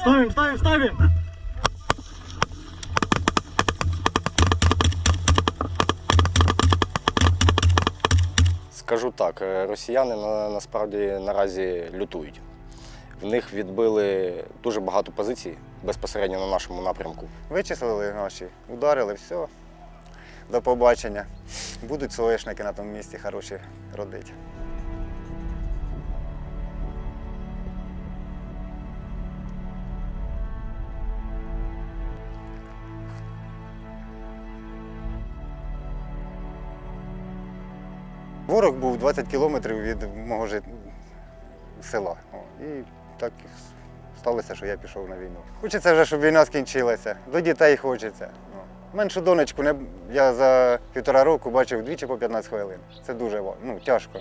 Ставим, ставим, ставим! Скажу так, е, росіяни насправді наразі лютують. В них відбили дуже багато позицій безпосередньо на нашому напрямку. Вичислили наші, ударили, все. До побачення. Будуть соєшники на тому місці хороші родити. Ворог був 20 кілометрів від мого жит... села. І так сталося, що я пішов на війну. Хочеться вже, щоб війна скінчилася. До дітей хочеться. Меншу донечку не... я за півтора року бачив двічі по 15 хвилин. Це дуже ну, тяжко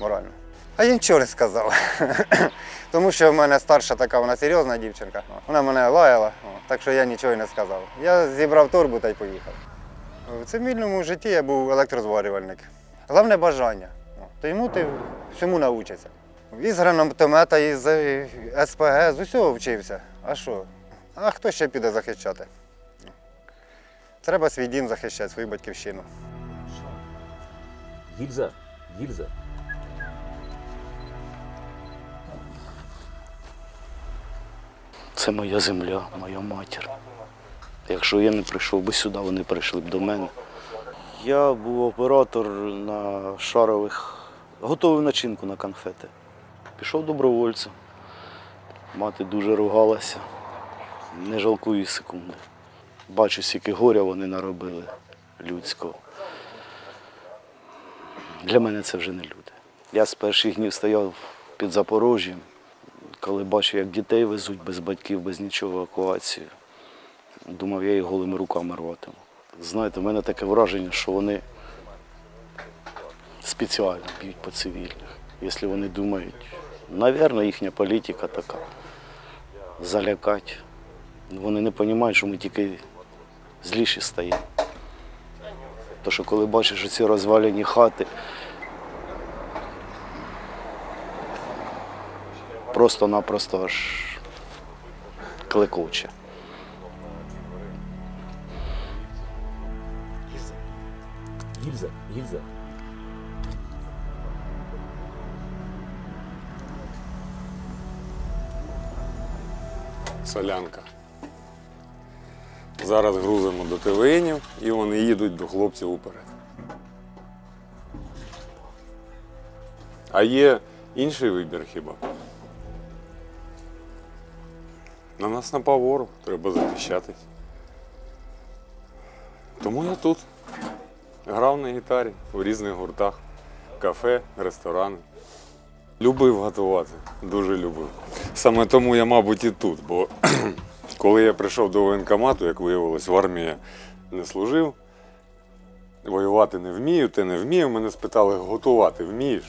морально. А я нічого не сказав. Тому що в мене старша така, вона серйозна дівчинка. Вона мене лаяла, так що я нічого не сказав. Я зібрав торбу та й поїхав. В цивільному житті я був електрозварювальник. Головне бажання. То йому ти всьому навчишся. Із гранатомета, із е, СПГ, з усього вчився. А що? А хто ще піде захищати? Треба свій дім захищати, свою батьківщину. Гільза, гільза. Це моя земля, моя матір. Якщо я не прийшов би сюди, вони прийшли б до мене. Я був оператор на шарових, готовив начинку на конфети. Пішов добровольцем. Мати дуже ругалася. Не жалкую секунди. Бачу, скільки горя вони наробили людського. Для мене це вже не люди. Я з перших днів стояв під Запорожжям, коли бачив, як дітей везуть без батьків, без нічого евакуацію. Думав, я їх голими руками рватиму. Знаєте, в мене таке враження, що вони спеціально б'ють по цивільних. Якщо вони думають, навірно, їхня політика така залякати. Вони не розуміють, що ми тільки зліші стаємо. То що коли бачиш ці розвалені хати, просто-напросто аж клекоче. Гільза, гільза. солянка. Зараз грузимо до тивинів і вони їдуть до хлопців уперед. А є інший вибір хіба? На нас напав ворог, треба захищатись. Тому я тут. Грав на гітарі у різних гуртах, кафе, ресторани. Любив готувати, дуже любив. Саме тому я, мабуть, і тут, бо коли я прийшов до воєнкомату, як виявилось, в армії не служив, воювати не вмію, ти не вмію. Мене спитали, готувати вмієш?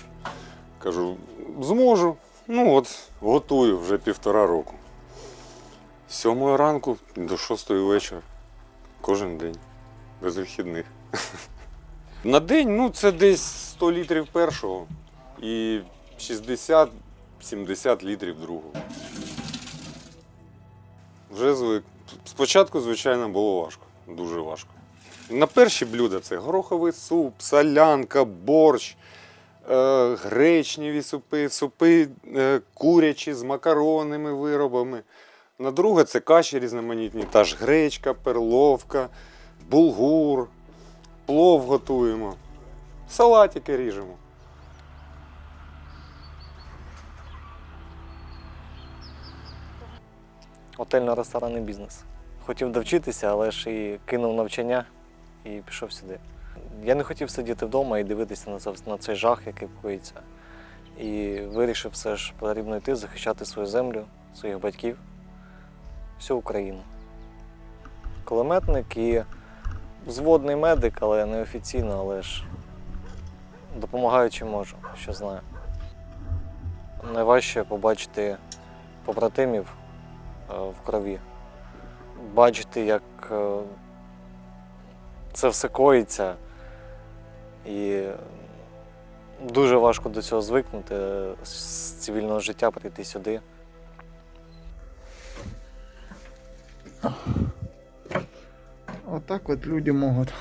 Кажу, зможу. Ну от, готую вже півтора року. З сьомої ранку до шостої вечора. Кожен день. Без вихідних. На день, ну, це десь 100 літрів першого і 60-70 літрів другого. Вже звик. Спочатку, звичайно, було важко, дуже важко. На перші блюда це гороховий суп, солянка, борщ, е, гречневі супи, супи е, курячі з макаронними виробами. На друге це каші різноманітні, та ж гречка, перловка, булгур, плов готуємо, салатики ріжемо. Готельно-ресторанний бізнес. Хотів довчитися, але ж і кинув навчання і пішов сюди. Я не хотів сидіти вдома і дивитися на, це, на цей жах, який коїться. І вирішив все ж потрібно йти захищати свою землю, своїх батьків, всю Україну. Кулеметник і взводний медик, але не офіційно, але ж допомагаю чим можу, що знаю. Найважче побачити побратимів е, в крові. Бачити, як е, це все коїться. І дуже важко до цього звикнути, з цивільного життя прийти сюди. Вот так вот люди могут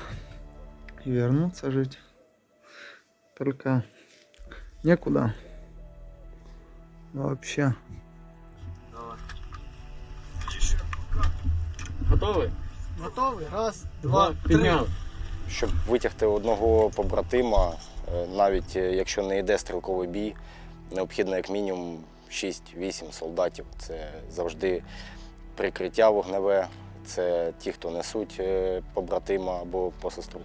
и вернуться жить. Только некуда. Вообще. Готовий? Готовый? Раз, Два, підняв. Щоб витягти одного побратима, е, навіть е, якщо не йде стрілковий бій, необхідно як мінімум 6-8 солдатів. Це завжди прикриття вогневе, це ті, хто несуть е, побратима або посестру.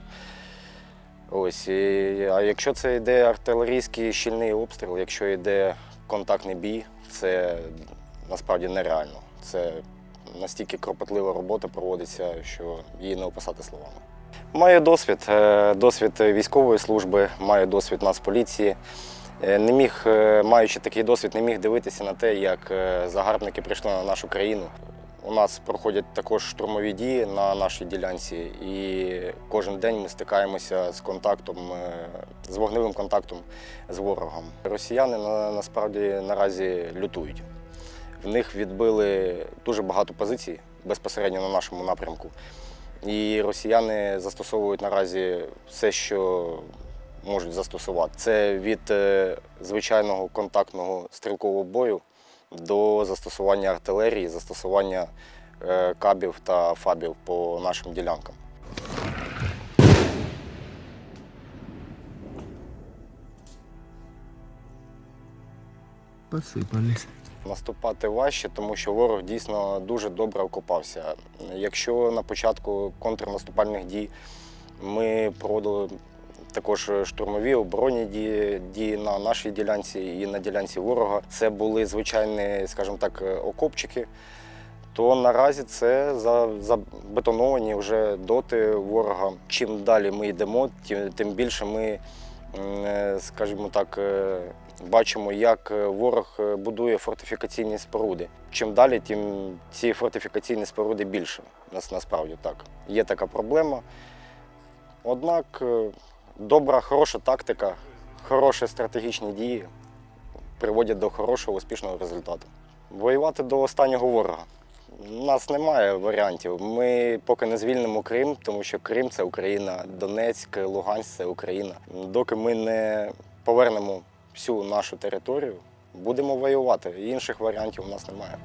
Ось, і, а якщо це йде артилерійський щільний обстріл, якщо йде контактний бій, це насправді нереально. Це настільки кропотлива робота проводиться, що її не описати словами. Маю досвід, е, досвід військової служби, маю досвід Нацполіції. Е, Не міг, маючи такий досвід, не міг дивитися на те, як загарбники прийшли на нашу країну. У нас проходять також штурмові дії на нашій ділянці, і кожен день ми стикаємося з контактом, е, з вогневим контактом з ворогом. Росіяни на- насправді наразі лютують. В них відбили дуже багато позицій безпосередньо на нашому напрямку. І росіяни застосовують наразі все, що можуть застосувати. Це від е, звичайного контактного стрілкового бою до застосування артилерії, застосування е, кабів та фабів по нашим ділянкам. Посыпались. Наступати важче, тому що ворог дійсно дуже добре окопався. Якщо на початку контрнаступальних дій ми проводили також штурмові оборонні дії, дії на нашій ділянці і на ділянці ворога, це були звичайні, скажімо так, окопчики, то наразі це забетоновані вже доти ворога. Чим далі ми йдемо, тим, більше ми, е, скажімо так, е, бачимо, як е, ворог е, будує фортифікаційні споруди. Чим далі, тим ці фортифікаційні споруди більше. Нас насправді так. Є така проблема. Однак е, добра, хороша тактика, хороші стратегічні дії приводять до хорошого, успішного результату. Воювати до останнього ворога. У нас немає варіантів. Ми поки не звільнимо Крим, тому що Крим це Україна, Донецьк, Луганськ це Україна. Доки ми не повернемо всю нашу територію, будемо воювати. Інших варіантів у нас немає.